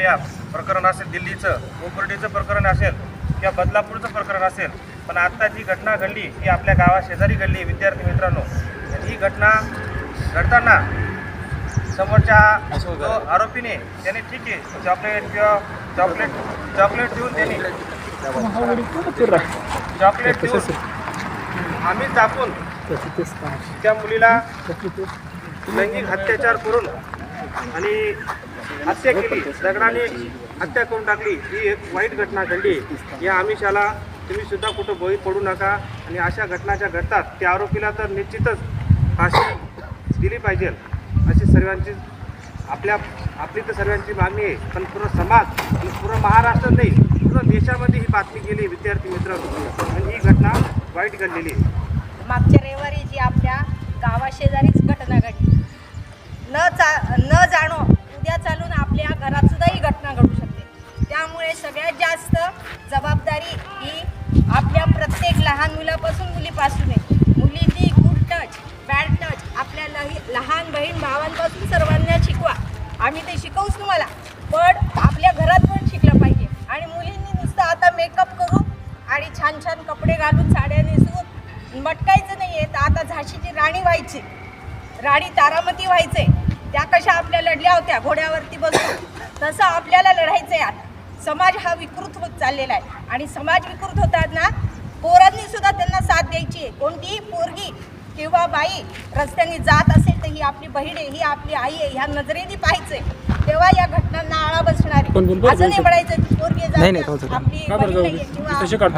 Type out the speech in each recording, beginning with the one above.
या प्रकरण असेल दिल्लीचं कोपर्डीचं प्रकरण असेल किंवा बदलापूरचं प्रकरण असेल पण आत्ता जी घटना घडली ही आपल्या गावा शेजारी घडली विद्यार्थी मित्रांनो. ही घटना घडताना समोरच्या जो आरोपीने त्याने ठीक आहे चॉकलेट किंवा चॉकलेट चॉकलेट देऊन त्यांनी चॉकलेट देऊन आम्ही दाखवून त्या मुलीला लैंगिक अत्याचार करून आणि हत्या केली दगडाने हत्या करून टाकली ही एक वाईट घटना घडली. या आमिषाला तुम्ही सुद्धा कुठं बळी पडू नका आणि अशा घटना ज्या घडतात त्या आरोपीला तर निश्चितच फाशी दिली पाहिजे. अशी सर्वांची आपल्या आपली तर सर्वांची मागणी आहे पण पूर्ण समाज आणि पूर्ण महाराष्ट्र नाही पूर्ण देशामध्ये ही बातमी गेली विद्यार्थी मित्र आणि ही घटना वाईट घडलेली आहे. मागच्या रविवारी जी आपल्या गावाशेजारीच घटना घडली न चा न जाणो उद्या चालून आपल्या घरात सुद्धा ही घटना घडू शकते. त्यामुळे सगळ्यात जास्त जबाबदारी ही आपल्या प्रत्येक लहान मुलापासून मुलीपासून आहे. मुलींनी गुड टच बॅड टच आपल्या लही लहान बहीण भावांपासून सर्वांना शिकवा. आम्ही ते शिकवूच तुम्हाला. पण आपल्या घरात पण शिकलं पाहिजे. आणि मुलींनी नुसतं आता मेकअप करू आणि छान छान कपडे घालून साड्या नेसून मटकायचं नाही आहे तर आता झाशीची राणी व्हायची. राणी तारामती व्हायचे त्या कशा आपल्या लढल्या होत्या घोड्यावरती बसून. तसं आपल्याला लढायचं आहे आता. समाज हा विकृत होत चाललेला आहे. आणि समाज विकृत होतात ना पोरांनी सुद्धा त्यांना साथ द्यायची आहे. कोणतीही पोरगी किंवा बाई रस्त्याने जात असेल तर ही आपली बहीण आहे ही आपली आई आहे ह्या नजरेने पाहायचंय. तेव्हा या घटनांना आळा बस आहे कोण- असं नाही म्हणायचं ती पोरगी नाही, नाही, जाऊ दे. आपली का बरं बहीण जाऊ आहे दे? किंवा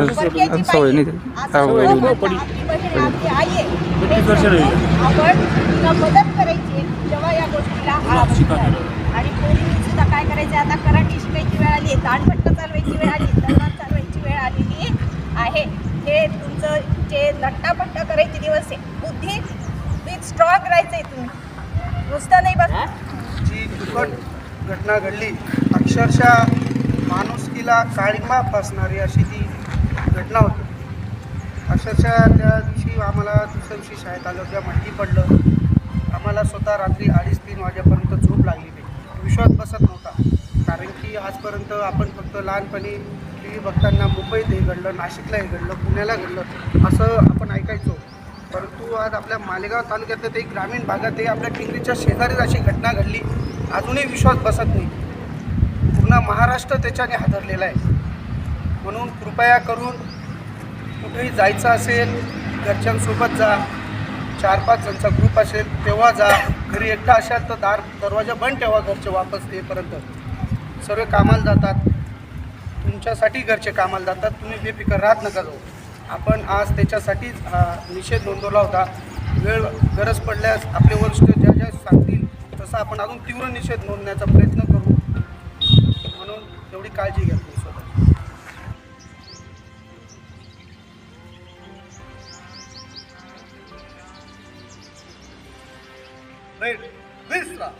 तसे. परक्याची बाई नाही आहे. असं सवय नाही. आपली बहीण आहे, आपली आई आहे. हे आपण तिला मदत करायची आहे, तेव्हा या गोष्टीला आळा आहे. आणि पोरींनी सुद्धा काय करायचं? आता कराटे शिकायची वेळ आली आहे दांडपट्टा चालवायची वेळ आली तलवार चालवायची वेळ आलेली आहे. हे तुमचं जे नट्टापट्टा करायचे दिवस आहे. बुद्धी विथ स्ट्रॉंग राहायचं आहे तुम्ही. नुसतं नाही बघ. घटना घडली. अक्षरशः माणुसकीला काळिंबा फासणारी अशी ती घटना होती. अक्षरशः त्या दिवशी आम्हाला दुसऱ्या दिवशी शाळेत आलं त्या माहिती पडलं. आम्हाला स्वतः रात्री अडीच तीन वाजेपर्यंत झोप लागली नाही. विश्वास बसत नव्हता. कारण की आजपर्यंत आपण फक्त लहानपणी टी व्ही बघताना मुंबईत हे घडलं नाशिकला हे घडलं पुण्याला घडलं असं आपण ऐकायचो. परंतु आज आपल्या मालेगाव तालुक्यातल्या ते ग्रामीण भागातही आपल्या टिंगरीच्या शेजारीच अशी घटना घडली. अजूनही विश्वास बसत नाही. पूर्ण महाराष्ट्र त्याच्याने हादरलेला आहे. म्हणून कृपया करून कुठेही जायचं असेल घरच्यांसोबत जा चार पाच जणचा ग्रुप असेल तेव्हा जा. घरी एकटा असाल तर दार दरवाजा बंद ठेवा घरचे वापस येईपर्यंत. सर्व कामाला जातात. तुमच्यासाठी घरचे कामाला जातात. तुम्ही बेफिकर राहत नका जाऊ. आपण आज त्याच्यासाठीच निषेध नोंदवला होता. वेळ गरज पडल्यास आपले वरिष्ठ आपण अजून तीव्र निषेध नोंदण्याचा प्रयत्न करू. म्हणून तेवढी काळजी घ्या तुम्ही स्वतः राईट विसरा